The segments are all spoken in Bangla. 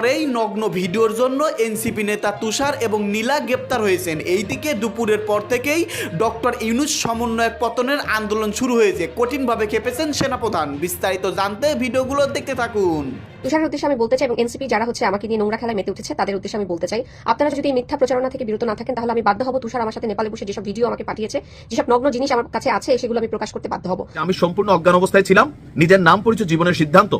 পরেই নগ্ন ভিডিওর জন্য এনসিপি নেতা তুষার এবং নীলা গ্রেপ্তার হয়েছেন। এইদিকে দুপুরের পর থেকেই ডক্টর ইউনুস সমন্বয়ক পতনের আন্দোলন শুরু হয়েছে। কঠিনভাবে খেপেছেন সেনাপ্রধান। বিস্তারিত জানতে ভিডিওগুলো দেখতে থাকুন। তুষারের উদ্দেশ্যে আমি বলতে চাই এবং এনসিপি যারা হচ্ছে আমাকে নিয়ে নোংরা খেলায় মেতে উঠেছে, তাদের উদ্দেশ্যে আমি বলতে চাই। আপনারা যদি মিথ্যা প্রচারণা থেকে বিরত না থাকেন, তাহলে আমি বাধ্য হব তুষার আমার সাথে নেপালে বসে যেসব ভিডিও আমাকে পাঠিয়েছে, যেসব নগ্ন জিনিস আমার কাছে আছে, সেগুলো আমি প্রকাশ করতে বাধ্য হব। আমি সম্পূর্ণ অজ্ঞান অবস্থায় ছিলাম, নিজের নাম পরিচয়, জীবনের সিদ্ধান্ত,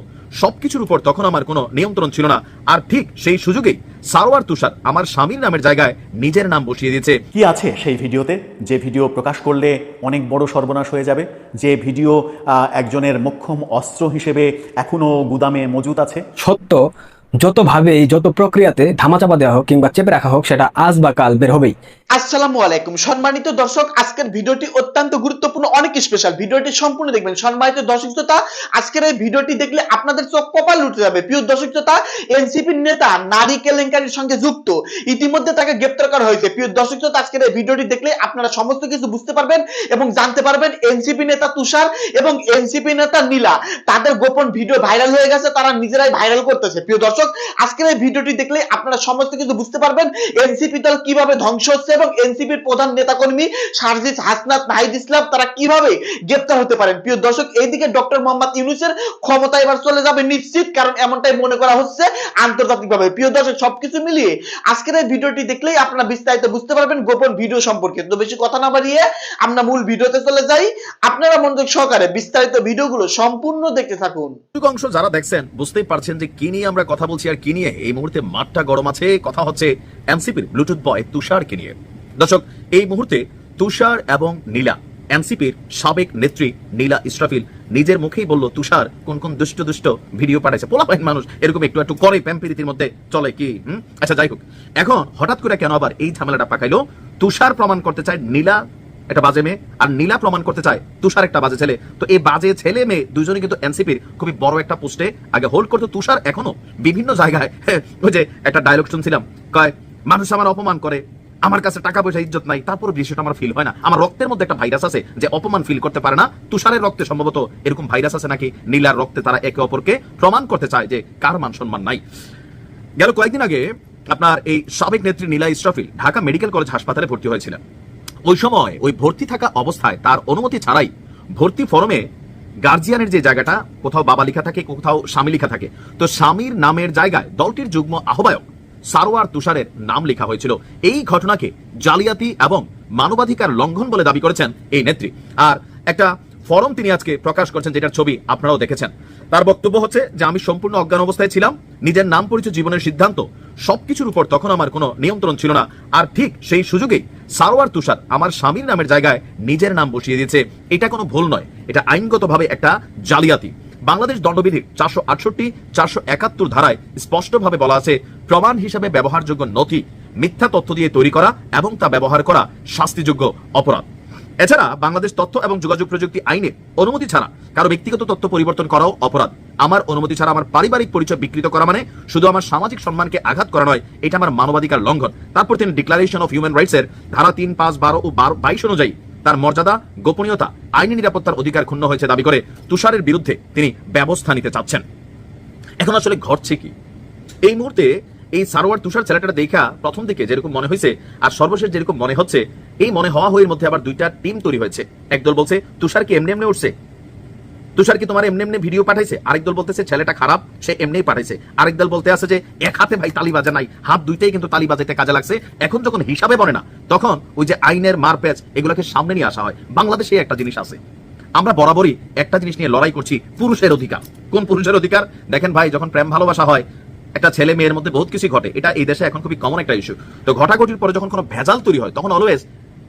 সবকিছুর উপর তখন আমার কোনো নিয়ন্ত্রণ ছিল না। আর ঠিক সেই সুযোগেই সারোয়ার তুষার আমার স্বামীর নামের জায়গায় নিজের নাম বসিয়ে দিয়েছে। কি আছে সেই ভিডিওতে? যে ভিডিও প্রকাশ করলে অনেক বড় সর্বনাশ হয়ে যাবে। যে ভিডিও আহ, একজনের মক্ষম অস্ত্র হিসেবে এখনও গুদামে মজুত আছে। সত্য যতভাবেই যত প্রক্রিয়াতে ধামাচাপা দেওয়া হোক কিংবা চেপে রাখা হোক, সেটা আজ বা কাল বের হবেই। আসসালামু আলাইকুম। সম্মানিত দর্শক, আজকের ভিডিওটি অত্যন্ত গুরুত্বপূর্ণ, অনেক স্পেশাল ভিডিওটি সম্পূর্ণ দেখবেন। সম্মানিত দর্শক শ্রোতা, আজকের এই ভিডিওটি দেখলে আপনাদের চোখ কপাল উঠে যাবে। প্রিয় দর্শক শ্রোতা এনসিপির নেতা নারী কেলেঙ্কারির সঙ্গে যুক্ত। ইতিমধ্যে তাকে গ্রেপ্তার করা হয়েছে। প্রিয় দর্শক শ্রোতা, আজকের এই ভিডিওটি দেখলে আপনারা সমস্ত কিছু বুঝতে পারবেন এবং জানতে পারবেন এনসিপি নেতা তুষার এবং এনসিপি নেতা নীলা, তাদের গোপন ভিডিও ভাইরাল হয়ে গেছে, তারা নিজেরাই ভাইরাল করতেছে। প্রিয় দর্শক আজকের এই ভিডিওটি দেখলে আপনারা সমস্ত কিছু বুঝতে পারবেন এনসিপি দল কীভাবে ধ্বংস হচ্ছে এবং এনসিপির প্রধান নেতাকর্মী সার্জিস হাসনাত, নাহিদ ইসলাম, তারা কীভাবে গ্রেপ্তার হতে পারেন? প্রিয় দর্শক, এইদিকে ডক্টর মোহাম্মদ ইউনুসের ক্ষমতা এবার চলে যাবে নিশ্চিত, কারণ এমনটাই মনে করা হচ্ছে আন্তর্জাতিকভাবে। প্রিয় দর্শক, সবকিছু মিলিয়ে আজকের এই ভিডিওটি দেখলেই আপনারা বিস্তারিত বুঝতে পারবেন গোপন ভিডিও সম্পর্কে। তো বেশি কথা না বাড়িয়ে আমরা মূল ভিডিওতে চলে যাই। আপনারা মনোযোগ সহকারে বিস্তারিত ভিডিওগুলো সম্পূর্ণ দেখতে থাকুন। অংশ যারা দেখছেন, বুঝতেই পারছেন যে কি নিয়ে আমরা কথা বলছি আর কি নিয়ে এই মুহূর্তে মাঠটা গরম আছে? কথা হচ্ছে এনসিপির ব্লুটুথ বয় তুষারকে নিয়ে। দর্শক, এই মুহূর্তে তুষার এবং নীলা, এনসিপির সাবেক নেত্রী নীলা ইসরাফিল নিজের মুখেই বলল, তুষার, কোন কোন দুষ্ট দুষ্ট ভিডিও পাঠাইছে? পোলাপাইন মানুষ এরকম একটু একটু করে প্যাম্পিরিতির মধ্যে চলে কি? আচ্ছা যাই হোক। এখন হঠাৎ করে কেন আবার এই ঝামেলাটা পাকাইলো? তুষার প্রমাণ করতে চায় নীলা একটা বাজে মেয়ে, আর নীলা প্রমাণ করতে চায়, তুষার একটা বাজে ছেলে। তো এই বাজে ছেলে মেয়ে দুজনে কিন্তু এনসিপির খুবই বড় একটা পোস্টে আগে হোল্ড করতো। তুষার এখনও বিভিন্ন জায়গায় ওই যে একটা ডায়লগ শুনছিলাম, কয়, মানুষ আমার অপমান করে, আমার কাছে টাকা পয়সা, ইজ্জত নাই, তারপর বিষয়টা আমার ফিল হয় না। আমার রক্তের মধ্যে একটা ভাইরাস আছে যে অপমান ফিল করতে পারে না। তুষারের রক্তে সম্ভবত এরকম ভাইরাস আছে নাকি? নীলার রক্তে তারা একে অপরকে প্রমাণ করতে চায় যে কার মান সম্মান নাই। গেল কয়েকদিন আগে আপনার এই সাবেক নেত্রী নীলা ইসরাফিল ঢাকা মেডিকেল কলেজ হাসপাতালে ভর্তি হয়েছিলেন। ওই সময় ওই ভর্তি থাকা অবস্থায় তার অনুমতি ছাড়াই ভর্তি ফরমে গার্জিয়ানের যে জায়গাটা, কোথাও বাবা লিখা থাকে, কোথাও স্বামী লিখা থাকে। তো স্বামীর নামের জায়গায় দলটির যুগ্ম আহ্বায়ক সারোয়ার তুষারের নাম লেখা হয়েছিল। এই ঘটনাকে জালিয়াতি এবং মানবাধিকার লঙ্ঘন বলে দাবি করেছেন এই নেত্রী। আর একটা ফরম তিনি আজকে প্রকাশ করছেন, যেটার ছবি আপনারাও দেখেছেন। তার বক্তব্য হচ্ছে যে, আমি সম্পূর্ণ অজ্ঞান অবস্থায় ছিলাম, নিজের নাম পরিচয় জীবনের সিদ্ধান্ত, সবকিছুর উপর তখন আমার কোনো নিয়ন্ত্রণ ছিল না। আর ঠিক সেই সুযোগেই সারোয়ার তুষার আমার স্বামীর নামের জায়গায় নিজের নাম বসিয়ে দিয়েছে। এটা কোনো ভুল নয়, এটা আইনগতভাবে একটা জালিয়াতি। বাংলাদেশ দণ্ডবিধির চারশো আটষট্টি, চারশো একাত্তর ধারায় স্পষ্টভাবে বলা আছে, প্রমাণ হিসাবে ব্যবহারযোগ্য নথি মিথ্যা তথ্য দিয়ে তৈরি করা এবং তা ব্যবহার করা শাস্তিযোগ্য অপরাধ। এছাড়া বাংলাদেশ তথ্য এবং যোগাযোগ প্রযুক্তি আইনে অনুমতি ছাড়া কারও ব্যক্তিগত তথ্য পরিবর্তন করাও অপরাধ। আমার অনুমতি ছাড়া আমার পারিবারিক পরিচয় বিকৃত করা মানে শুধু আমার সামাজিক সম্মানকে আঘাত করা নয়, এটা আমার মানবাধিকার লঙ্ঘন। তারপর তিনি ডিক্লারেশন অফ হিউম্যান রাইটস এর ধারা তিন, পাঁচ, বারো ও বারো, বাইশ অনুযায়ী তার মর্যাদা, গোপনীয়তা, আইনি নিরাপত্তার অধিকার ক্ষুণ্ণ হয়েছে দাবি করে তুষারের বিরুদ্ধে তিনি ব্যবস্থা নিতে চাচ্ছেন। এখন আসলে ঘটছে কি? এই মুহূর্তে এই সারোয়ার তুষার ছেলেটা দেখা প্রথম দিকে যেরকম মনে হয়েছে, আর সর্বশেষ যেরকম মনে হচ্ছে, এই মনে হওয়া হয়ের মধ্যে আবার দুইটা টিম তৈরি হয়েছে। একদল বলছে, তুষার কি এমনি এমনি উঠছে? তুষার কি তোমার এমনি এমনি ভিডিও পাঠাইছে? আরেক দল বলতেছে, ছেলেটা খারাপ, সে এমনিই পাঠাইছে। আরেক দল বলতে আছে যে, এক হাতে ভাই তালি বাজে নাই, হাত দুইটাই কিন্তু তালি বাজাইতে কাজে লাগছে। এখন যখন হিসাবে বলে না, তখন ওই যে আইনের মারপ্যাচ, এগুলোকে সামনে নিয়ে আসা হয়। বাংলাদেশে একটা জিনিস আছে। আমরা বরাবরই একটা জিনিস নিয়ে লড়াই করছি, পুরুষের অধিকার। কোন পুরুষের অধিকার? দেখেন ভাই, যখন প্রেম ভালোবাসা হয় একটা ছেলে মেয়ের মধ্যে বহুত কিছু ঘটে। এটা এই দেশে এখন খুবই কমন একটা ইস্যু তো ঘটাঘটির পরে যখন কোনো ভেজাল তৈরি হয়, তখন অলওয়েজ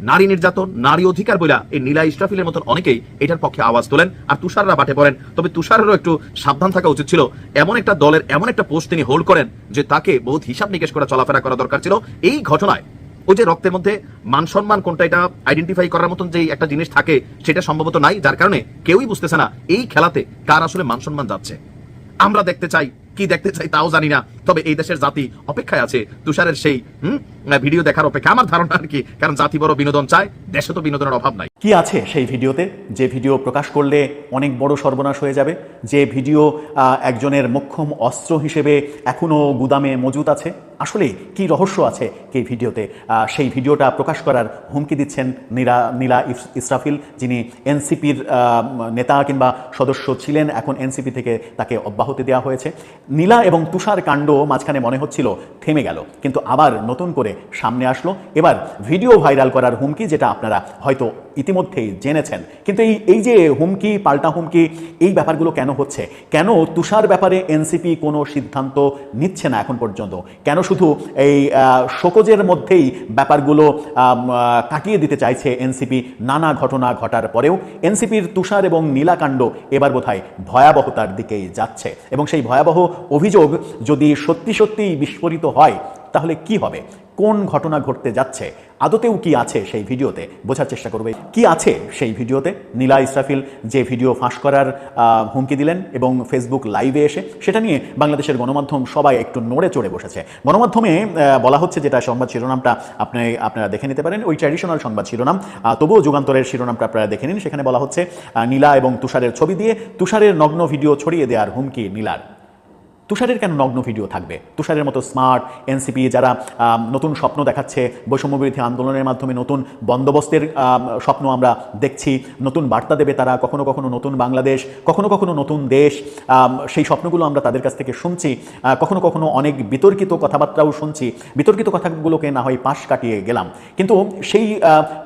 নারী নির্যাতন, নারী অধিকার বইলা এই নীলা ইস্টাফিলের মতন অনেকেই এটার পক্ষে আওয়াজ তোলেন আর তুষাররা বাটে পড়েন। তবে তুষারেরও একটু সাবধান থাকা উচিত ছিল। এমন একটা দলের এমন একটা পোস্ট তিনি হোল্ড করেন যে তাকে বহুত হিসাব নিকেশ করা চলাফেরা করা দরকার ছিল। এই ঘটনায় ওই যে রক্তের মধ্যে মান সম্মান কোনটা এটা আইডেন্টিফাই করার মতন যে একটা জিনিস থাকে, সেটা সম্ভবত নাই। যার কারণে কেউই বুঝতেছে না এই খেলাতে কার আসলে মান সম্মান যাচ্ছে। আমরা দেখতে চাই কি দেখতে চাই তাও জানি না। তবে এই দেশের জাতি অপেক্ষায় আছে। তুষারের সেই, হম, ভিডিও দেখার অপেক্ষা। আমার ধারণা আর কি, কারণ জাতি বড় বিনোদন চায়, দেশে তো বিনোদনের অভাব নাই। কি আছে সেই ভিডিওতে? যে ভিডিও প্রকাশ করলে অনেক বড় সর্বনাশ হয়ে যাবে। যে ভিডিও একজনের মোক্ষম অস্ত্র হিসেবে এখনও গুদামে মজুত আছে। আসলে কি রহস্য আছে এই ভিডিওতে? সেই ভিডিওটা প্রকাশ করার হুমকি দিচ্ছেন নীলা নীলা ইসরাফিল, যিনি এনসিপির নেতা কিংবা সদস্য ছিলেন। এখন এনসিপি থেকে তাকে অব্যাহতি দেওয়া হয়েছে। নীলা এবং তুষার কাণ্ড মাঝখানে মনে হচ্ছিল থেমে গেল, কিন্তু আবার নতুন করে সামনে আসলো। এবার ভিডিও ভাইরাল করার হুমকি, যেটা আপনারা হয়তো ইতিমধ্যেই জেনেছেন। কিন্তু এই এই যে হুমকি, পাল্টা হুমকি, এই ব্যাপারগুলো কেন হচ্ছে? কেন তুষার ব্যাপারে এনসিপি কোনো সিদ্ধান্ত নিচ্ছে না এখন পর্যন্ত? কেন শুধু এই শোকজের মধ্যেই ব্যাপারগুলো কাটিয়ে দিতে চাইছে এনসিপি? নানা ঘটনা ঘটার পরেও এনসিপির তুষার এবং নীলাকাণ্ড এবার বোধহয় ভয়াবহতার দিকেই যাচ্ছে। এবং সেই ভয়াবহ অভিযোগ যদি সত্যি সত্যিই বিস্ফোরিত হয় তাহলে কি হবে? কোন ঘটনা ঘটতে যাচ্ছে? আদতেও কি আছে সেই ভিডিওতে? বোঝার চেষ্টা করবে। কি আছে সেই ভিডিওতে? নীলা ইসরাফিল যে ভিডিও ফাঁস করার হুমকি দিলেন এবং ফেসবুক লাইভে এসে, সেটা নিয়ে বাংলাদেশের গণমাধ্যম সবাই একটু নড়ে চড়ে বসেছে। গণমাধ্যমে বলা হচ্ছে যেটা সংবাদ শিরোনামটা আপনি, আপনারা দেখে নিতে পারেন। ওই ট্র্যাডিশনাল সংবাদ শিরোনাম। তবুও যুগান্তরের শিরোনামটা আপনারা দেখে নিন। সেখানে বলা হচ্ছে নীলা এবং তুষারের ছবি দিয়ে তুষারের নগ্ন ভিডিও ছড়িয়ে দেওয়ার হুমকি নীলার। তুষারের কেন নগ্ন ভিডিও থাকবে? তুষারের মতো স্মার্ট এনসিপি যারা নতুন স্বপ্ন দেখাচ্ছে, বৈষম্যবিরোধী আন্দোলনের মাধ্যমে নতুন বন্দোবস্তের স্বপ্ন আমরা দেখছি, নতুন বার্তা দেবে তারা, কখনো কখনো নতুন বাংলাদেশ, কখনো কখনো নতুন দেশ সেই স্বপ্নগুলো আমরা তাদের কাছ থেকে শুনছি কখনো কখনো অনেক বিতর্কিত কথাবার্তাও শুনছি, বিতর্কিত কথাগুলোকে না হয় পাশ কাটিয়ে গেলাম। কিন্তু সেই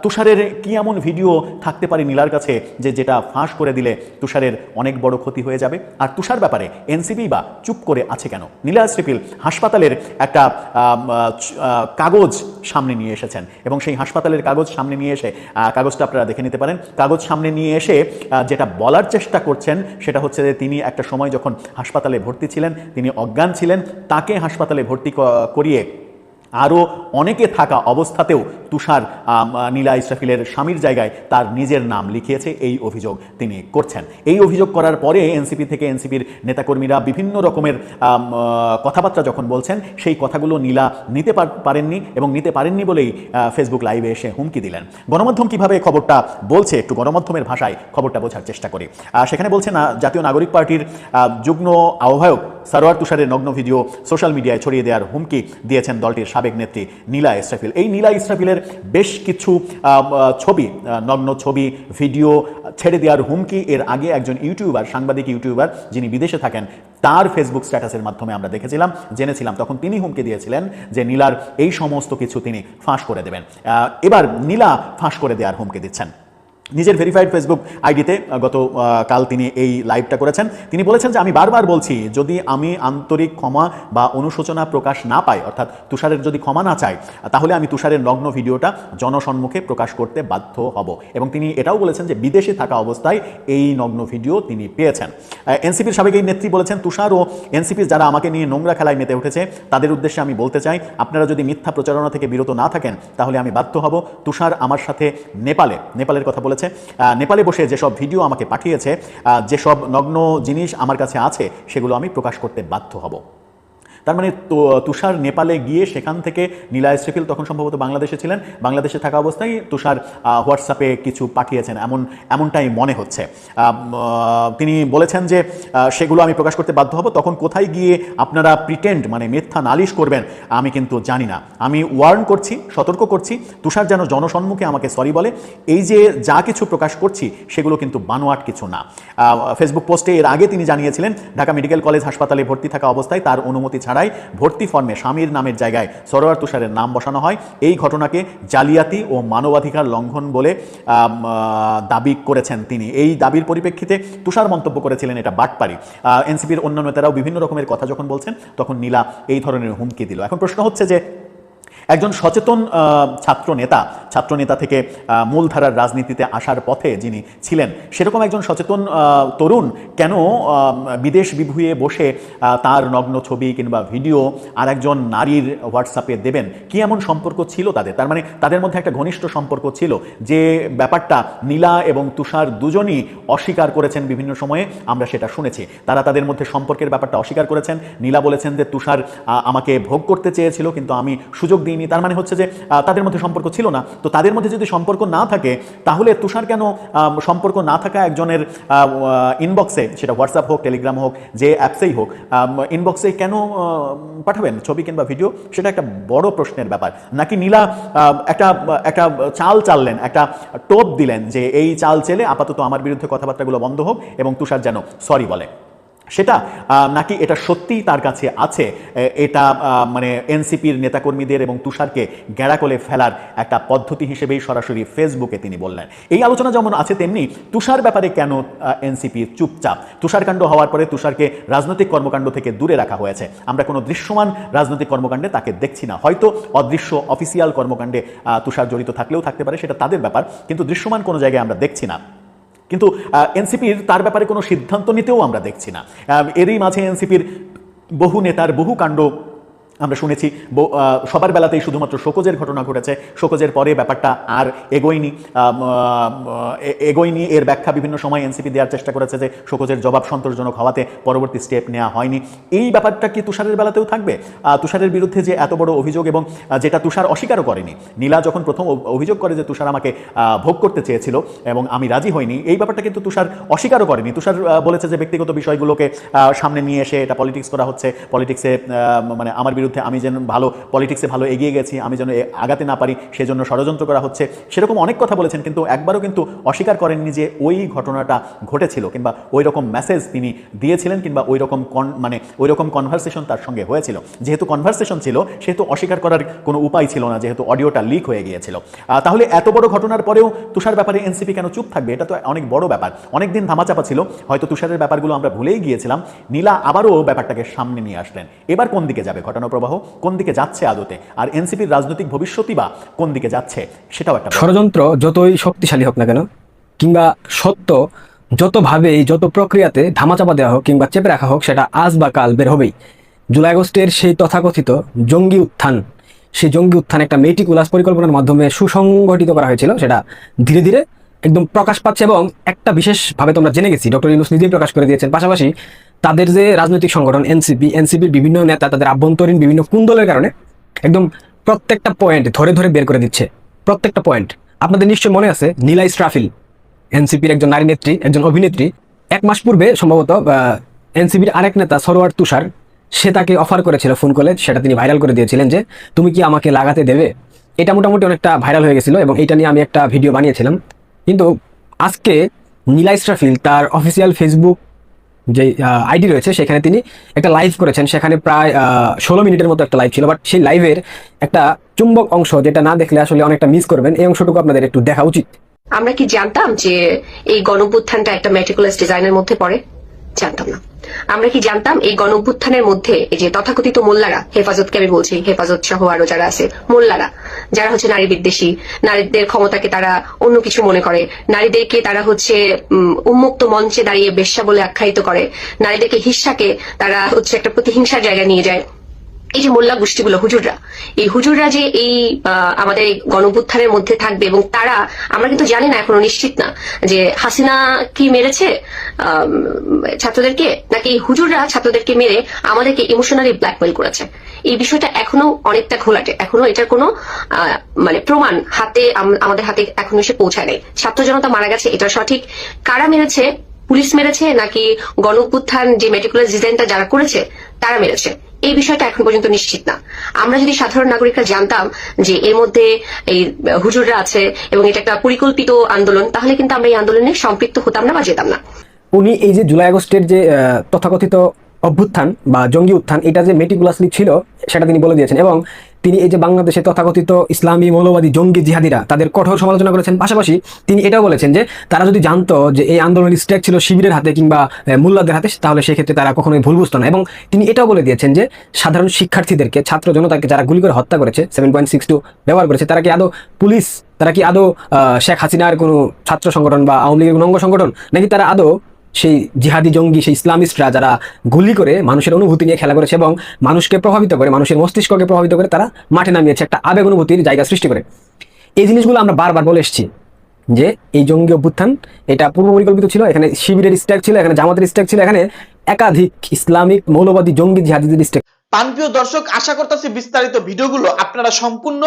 তুষারের কি এমন ভিডিও থাকতে পারে নীলার কাছে যে, যেটা ফাঁস করে দিলে তুষারের অনেক বড় ক্ষতি হয়ে যাবে? আর তুষার ব্যাপারে এনসিপি বা চুপ করে আছে কেন? নীলা শ্রীপিল হাসপাতালের একটা কাগজ সামনে নিয়ে এসেছেন এবং সেই হাসপাতালের কাগজ সামনে নিয়ে এসে কাগজটা আপনারা দেখে নিতে পারেন। কাগজ সামনে নিয়ে এসে যেটা বলার চেষ্টা করছেন সেটা হচ্ছে যে তিনি একটা সময় যখন হাসপাতালে ভর্তি ছিলেন, তিনি অজ্ঞান ছিলেন, তাকে হাসপাতালে ভর্তি করিয়ে আরও অনেকে থাকা অবস্থাতেও তুষার নীলা ইসরাফিলের স্বামীর জায়গায় তার নিজের নাম লিখিয়েছে এই অভিযোগ তিনি করছেন। এই অভিযোগ করার পরে এনসিপি থেকে এনসিপির নেতাকর্মীরা বিভিন্ন রকমের কথাবার্তা যখন বলছেন, সেই কথাগুলো নীলা নিতে পার- পারেননি এবং নিতে পারেননি বলেই ফেসবুক লাইভে এসে হুমকি দিলেন। গণমাধ্যম কীভাবে খবরটা বলছে একটু গণমাধ্যমের ভাষায় খবরটা বোঝার চেষ্টা করি। সেখানে বলছে, না, জাতীয় নাগরিক পার্টির যুগ্ম আহ্বায়ক সারোয়ার তুষারের নগ্ন ভিডিও সোশ্যাল মিডিয়ায় ছড়িয়ে দেওয়ার হুমকি দিয়েছেন দলটির সাবেক নেত্রী নীলা ইসরাফিল। এই নীলা ইসরাফিলের বেশ কিছু ছবি নগ্ন ছবি, ভিডিও ছেড়ে দেওয়ার হুমকি এর আগে একজন ইউটিউবার, সাংবাদিক ইউটিউবার যিনি বিদেশে থাকেন, তার ফেসবুক স্ট্যাটাসের মাধ্যমে আমরা দেখেছিলাম, জেনেছিলাম। তখন তিনি হুমকি দিয়েছিলেন যে নীলার এই সমস্ত কিছু তিনি ফাঁস করে দেবেন। এবার নীলা ফাঁস করে দেওয়ার হুমকি দিচ্ছেন। নিজের ভেরিফাইড ফেসবুক আইডিতে গত কাল তিনি এই লাইভটা করেছেন। তিনি বলেছেন যে, আমি বারবার বলছি, যদি আমি আন্তরিক ক্ষমা বা অনুশোচনা প্রকাশ না পাই, অর্থাৎ তুষারের যদি ক্ষমা না চাই, তাহলে আমি তুষারের নগ্ন ভিডিওটা জনসম্মুখে প্রকাশ করতে বাধ্য হব। এবং তিনি এটাও বলেছেন যে, বিদেশে থাকা অবস্থায় এই নগ্ন ভিডিও তিনি পেয়েছেন। এনসিপির সাবেক এই নেত্রী বলেছেন, তুষার ও এনসিপির যারা আমাকে নিয়ে নোংরা খেলায় মেতে উঠেছে, তাদের উদ্দেশ্যে আমি বলতে চাই, আপনারা যদি মিথ্যা প্রচারণা থেকে বিরত না থাকেন, তাহলে আমি বাধ্য হব। তুষার আমার সাথে নেপালে, নেপালের কথা বলেছে। নেপালে বসে যেসব ভিডিও আমাকে পাঠিয়েছে যেসব নগ্ন জিনিস আমার কাছে আছে, সেগুলো আমি প্রকাশ করতে বাধ্য হব। তার মানে তুষার নেপালে গিয়ে সেখান থেকে নীলা ইসরিফিল তখন সম্ভবত বাংলাদেশে ছিলেন। বাংলাদেশে থাকা অবস্থায় তুষার হোয়াটসঅ্যাপে কিছু পাঠিয়েছেন। এমন, এমনটাই মনে হচ্ছে। তিনি বলেছেন যে সেগুলো আমি প্রকাশ করতে বাধ্য হব। তখন কোথায় গিয়ে আপনারা প্রিটেন্ড মানে মিথ্যা নালিশ করবেন, আমি কিন্তু জানি না। আমি ওয়ার্ন করছি, সতর্ক করছি, তুষার যেন জনসম্মুখে আমাকে সরি বলে। এই যে যা কিছু প্রকাশ করছি, সেগুলো কিন্তু বানোয়াট কিছু না। ফেসবুক পোস্টে এর আগে তিনি জানিয়েছিলেন, ঢাকা মেডিকেল কলেজ হাসপাতালে ভর্তি থাকা অবস্থায় তার অনুমতি ছাড়াই ভর্তি ফর্মে স্বামীর নামের জায়গায় সরোয়ার তুষারের নাম বসানো হয়। এই ঘটনাকে জালিয়াতি ও মানবাধিকার লঙ্ঘন বলে দাবি করেছেন তিনি। এই দাবির পরিপ্রেক্ষিতে তুষার মন্তব্য করেছিলেন এটা বাটপারি এনসিপির অন্য নেতারাও বিভিন্ন রকমের কথা যখন বলছেন, তখন নীলা এই ধরনের হুমকি দিল। এখন প্রশ্ন হচ্ছে যে একজন সচেতন ছাত্র নেতা ছাত্র নেতা থেকে মূলধারার রাজনীতিতে আসার পথে যিনি ছিলেন, সেরকম একজন সচেতন তরুণ কেন বিদেশ বিভুঁয়ে বসে তার নগ্ন ছবি কিংবা ভিডিও আর একজন নারীর হোয়াটসঅ্যাপে দেবেন? কি এমন সম্পর্ক ছিল তাদের? তার মানে তাদের মধ্যে একটা ঘনিষ্ঠ সম্পর্ক ছিল যে ব্যাপারটা নীলা এবং তুষার দুজনই অস্বীকার করেছেন বিভিন্ন সময়ে, আমরা সেটা শুনেছি। তারা তাদের মধ্যে সম্পর্কের ব্যাপারটা অস্বীকার করেছেন। নীলা বলেছেন যে তুষার আমাকে ভোগ করতে চেয়েছিল, কিন্তু আমি সুযোগ দিইনি তার মানে হচ্ছে যে তাদের মধ্যে সম্পর্ক ছিল না। তো তাদের মধ্যে যদি সম্পর্ক না থাকে, তাহলে তুষার কেন সম্পর্ক না থাকা একজনের ইনবক্সে সেটা হোয়াটসঅ্যাপ হোক টেলিগ্রাম হোক, যে অ্যাপসেই হোক ইনবক্সে কেন পাঠাবেন ছবি কিংবা ভিডিও সেটা একটা বড় প্রশ্নের ব্যাপার। নাকি নীলা একটা একটা চাল চাললেন, একটা টোপ দিলেন যে, এই চাল চেলে আপাতত আমার বিরুদ্ধে কথাবার্তাগুলো বন্ধ হোক এবং তুষার যেন সরি বলে। সেটা নাকি এটা সত্যিই তার কাছে আছে? এটা মানে এনসিপির নেতাকর্মীদের এবং তুষারকে গেড়া করে ফেলার একটা পদ্ধতি হিসেবেই সরাসরি ফেসবুকে তিনি বললেন। এই আলোচনা যেমন আছে, তেমনি তুষার ব্যাপারে কেন এনসিপি চুপচাপ? তুষারকাণ্ড হওয়ার পরে তুষারকে রাজনৈতিক কর্মকাণ্ড থেকে দূরে রাখা হয়েছে। আমরা কোনো দৃশ্যমান রাজনৈতিক কর্মকাণ্ডে তাকে দেখছি না। হয়তো অদৃশ্য অফিসিয়াল কর্মকাণ্ডে তুষার জড়িত থাকলেও থাকতে পারে, সেটা তাদের ব্যাপার। কিন্তু দৃশ্যমান কোনো জায়গায় আমরা দেখছি না। কিন্তু এনসিপির তার ব্যাপারে কোনো সিদ্ধান্ত নিতেও আমরা দেখছি না। এরই মাঝে এনসিপির বহু নেতার বহু কাণ্ড আমরা শুনেছি সবার বেলাতেই শুধুমাত্র শোকজের ঘটনা ঘটেছে। শোকজের পরে ব্যাপারটা আর এগোয়নি। এগোয়নি। এর ব্যাখ্যা বিভিন্ন সময় এনসিপি দেওয়ার চেষ্টা করেছে যে শোকজের জবাব সন্তোষজনক হওয়াতে পরবর্তী স্টেপ নেওয়া হয়নি। এই ব্যাপারটা কি তুষারের বেলাতেও থাকবে? তুষারের বিরুদ্ধে যে এত বড় অভিযোগ এবং যেটা তুষার অস্বীকারও করেনি। নীলা যখন প্রথম অভিযোগ করে যে তুষার আমাকে ভোগ করতে চেয়েছিল এবং আমি রাজি হইনি, এই ব্যাপারটা কিন্তু তুষার অস্বীকারও করেনি। তুষার বলেছে যে ব্যক্তিগত বিষয়গুলোকে সামনে নিয়ে এসে এটা পলিটিক্স করা হচ্ছে। পলিটিক্সে মানে আমার বিরুদ্ধে আমি যেন ভালো পলিটিক্সে ভালো এগিয়ে গেছি, আমি যেন আগাতে না পারি, সেজন্য ষড়যন্ত্র করা হচ্ছে, সেরকম অনেক কথা বলেছেন, কিন্তু একবারও কিন্তু অস্বীকার করেননি যে ওই ঘটনাটা ঘটেছিল কিংবা ওই রকম মেসেজ তিনি দিয়েছিলেন কিংবা ওই রকম কন মানে ওই রকম কনভারসেশন তার সঙ্গে হয়েছিল। যেহেতু কনভারসেশন ছিল, সেহেতু অস্বীকার করার কোনো উপায় ছিল না, যেহেতু অডিওটা লিক হয়ে গিয়েছিল। তাহলে এত বড় ঘটনার পরেও তুষার ব্যাপারে এনসিপি কেন চুপ থাকবে? এটা তো অনেক বড় ব্যাপার। অনেক দিন ধামাচাপা ছিল, হয়তো তুষারের ব্যাপারগুলো আমরা ভুলেই গিয়েছিলাম। নীলা আবারও ব্যাপারটাকে সামনে নিয়ে আসলেন। এবার কোন দিকে যাবে? ঘটনা প্রবাহ কোন দিকে যাচ্ছে আদতে? আর এনসিপির রাজনৈতিক ভবিষ্যৎই বা কোন দিকে যাচ্ছে সেটাও একটা ষড়যন্ত্র যতই শক্তিশালী হোক না কেন, কিংবা সত্য যতভাবে যত প্রক্রিয়াতে ধামাচাপা দেওয়া হোক কিংবা চেপে রাখা হোক, সেটা আজ বা কাল বের হবেই। জুলাই আগস্টের সেই তথাকথিত জঙ্গি উত্থান, সেই জঙ্গি উত্থান একটা মেটিকুলাস পরিকল্পনার মাধ্যমে সুসংগঠিত করা হয়েছিল, সেটা ধীরে ধীরে একদম প্রকাশ পাচ্ছে এবং একটা বিশেষভাবে তোমরা জেনে গেছি, ডক্টর ইউনুস নিজেই প্রকাশ করে দিয়েছেন। পাশাপাশি তাদের যে রাজনৈতিক সংগঠন এনসিপি এনসিপির বিভিন্ন নেতা, তাদের আভ্যন্তরীণ বিভিন্ন কুন্দলের কারণে একদম প্রত্যেকটা পয়েন্ট ধরে ধরে বের করে দিচ্ছে। প্রত্যেকটা পয়েন্ট আপনাদের নিশ্চয় মনে আছে নীলা ইসরাফিল এনসিপির একজন নারী নেত্রী, একজন অভিনেত্রী। এক মাস পূর্বে সম্ভবত এনসিপির আরেক নেতা, সরোয়ার তুষার, সে তাকে অফার করেছিল ফোন কলে সেটা তিনি ভাইরাল করে দিয়েছিলেন যে, তুমি কি আমাকে লাগাতে দেবে? এটা মোটামুটি অনেকটা ভাইরাল হয়ে গেছিল এবং এটা নিয়ে আমি একটা ভিডিও বানিয়েছিলাম। কিন্তু আজকে নীলা ইসরাফিল তার অফিসিয়াল ফেসবুক যে আইডি রয়েছে, সেখানে তিনি একটা লাইভ করেছেন। সেখানে প্রায় ষোলো মিনিটের মতো একটা লাইভ ছিল বাট সেই লাইভের একটা চুম্বক অংশ যেটা না দেখলে আসলে অনেকটা মিস করবেন। এই অংশটুকু আপনাদের একটু দেখা উচিত। আমরা কি জানতাম যে এই গণপুত্থানটা একটা মেটিকুলাস ডিজাইনের মধ্যে পড়ে? জানতাম না। আমরা কি জানতাম এই গণঅভ্যুত্থানের মধ্যে এই যে তথাকথিত মোল্লারা, হেফাজতকে আমি বলছি, হেফাজত সহ আরও যারা আছে, মোল্লারা, যারা হচ্ছে নারী বিদ্বেষী, নারীদের ক্ষমতাকে তারা অন্য কিছু মনে করে, নারীদেরকে তারা হচ্ছে উন্মুক্ত মঞ্চে দাঁড়িয়ে বেশ্যা বলে আখ্যায়িত করে, নারীদেরকে হিংসাকে তারা হচ্ছে একটা প্রতিহিংসার জায়গায় নিয়ে যায়। এই যে মোল্লা গোষ্ঠীগুলো, হুজুররা। এই হুজুররা যে এই আমাদের এই গণভুত্থানের মধ্যে থাকবে এবং তারা, আমরা কিন্তু জানি না, এখনও নিশ্চিত না, যে হাসিনা কি মেরেছে ছাত্রদেরকে, নাকি এই হুজুররা ছাত্রদেরকে মেরে আমাদেরকে ইমোশনালি ব্ল্যাকমেল করেছে। এই বিষয়টা এখনও অনেকটা ঘোলাটে। এখনও এটার কোনো মানে প্রমাণ হাতে আম- আমাদের হাতে এখনও এসে পৌঁছায় নাই। ছাত্র জনতা মারা গেছে, এটা সঠিক। কারা মেরেছে? পুলিশ মেরেছে, নাকি গণ যে মেটিকুলার ডিজাইনটা যারা করেছে, তারা মেরেছে? এই বিষয়টা এখন পর্যন্ত নিশ্চিত না। আমরা যদি সাধারণ নাগরিকরা জানতাম যে এর মধ্যে এই হুজুররা আছে এবং এটা একটা পরিকল্পিত আন্দোলন, তাহলে কিন্তু আমরা এই আন্দোলনে সম্পৃক্ত হতাম না বা যেতাম না। উনি এই যে জুলাই আগস্টের যে তথাকথিত অভ্যুত্থান বা জঙ্গি উত্থান, এটা যে মেটিকুলাসলি ছিল, সেটা তিনি বলে দিয়েছেন। এবং তিনি এই যে বাংলাদেশে তথাকথিত ইসলামী মৌলবাদী জঙ্গি জিহাদিরা তাদের কঠোর সমালোচনা করেছেন, পাশাপাশি তিনি এটাও বলেছেন যে তারা যদি জানতো যে এই আন্দোলনের স্ট্যাক ছিল শিবিরের হাতে কিংবা মোল্লাদের হাতে, তাহলে সেক্ষেত্রে তারা কখনোই ভুল বুঝতো না। এবং তিনি এটাও বলে দিয়েছেন যে সাধারণ শিক্ষার্থীদেরকে, ছাত্র জনতাকে যারা গুলি করে হত্যা করেছে সেভেন পয়েন্ট সিক্স টু ব্যবহার করেছে, তারা কি আদৌ পুলিশ, তারা কি আদৌ শেখ হাসিনার কোনো ছাত্র সংগঠন বা আওয়ামী লীগের কোনো অঙ্গ সংগঠন? নাকি তারা আদৌ সেই জিহাদি জঙ্গি, সেই ইসলামিস্টরা যারা গুলি করে মানুষের অনুভূতি নিয়ে খেলা করেছে এবং মানুষকে প্রভাবিত করে, মানুষের মস্তিষ্ককে প্রভাবিত করে তারা মাঠে নামিয়েছে, একটা আবেগ অনুভূতির জায়গা সৃষ্টি করে। এই জিনিসগুলো আমরা বারবার বলে এসেছি যে এই জঙ্গি অভ্যুত্থান, এটা পূর্ব পরিকল্পিত ছিল, এখানে শিবিরের স্ট্যাক ছিল, এখানে জামাতের স্ট্যাক ছিল, এখানে একাধিক ইসলামিক মৌলবাদী জঙ্গি জিহাদিদের স্ট্যাক প্রাণপ্রিয় দর্শক, আশা করতেছি বিস্তারিত ভিডিওগুলো আপনারা সম্পূর্ণ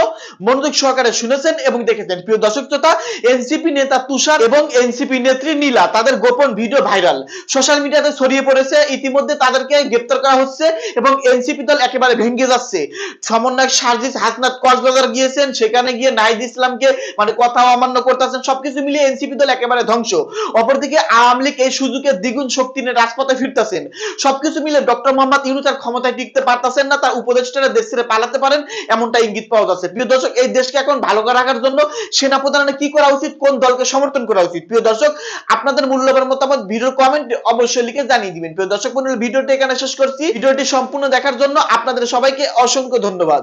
মনোযোগ সহকারে শুনেছেন এবং দেখেছেন। প্রিয় দর্শক শ্রোতা, এনসিপি নেতা তুষার এবং এনসিপি নেত্রী নীলা, তাদের গোপন ভিডিও ভাইরাল। সোশ্যাল মিডিয়াতে ছড়িয়ে পড়েছে, ইতিমধ্যে তাদেরকে গ্রেপ্তার করা হচ্ছে এবং এনসিপি দল একেবারে ভেঙে যাচ্ছে। সমন্বয়ক সার্জিস হাসনাত কক্সবাজার গিয়েছেন, সেখানে গিয়ে নাইদ ইসলামকে মানে কথা অমান্য করতেছেন, সবকিছু মিলিয়ে এনসিপি দল একেবারে ধ্বংস। অপরদিকে আওয়ামী লীগ এই সুযোগে দ্বিগুণ শক্তি নিয়ে রাজপথে ফিরতেছেন। সবকিছু মিলে ডক্টর মোহাম্মদ ইউনুস আর ক্ষমতায় টিকতে পারতেছেন না, তার উপদেষ্টারা দেশ ছেড়ে পালাতে পারেন, এমনটা ইঙ্গিত পাওয়া যাচ্ছে। প্রিয় দর্শক, এই দেশকে এখন ভালো করে রাখার জন্য সেনা প্রধানের কি করা উচিত, কোন দলকে সমর্থন করা উচিত? প্রিয় দর্শক, আপনাদের মূল্যবান মতামত ভিডিওর কমেন্ট অবশ্যই লিখে জানিয়ে দিবেন। প্রিয় দর্শক বন্ধুরা ভিডিওটি এখানে শেষ করছি। ভিডিওটি সম্পূর্ণ দেখার জন্য আপনাদের সবাইকে অসংখ্য ধন্যবাদ।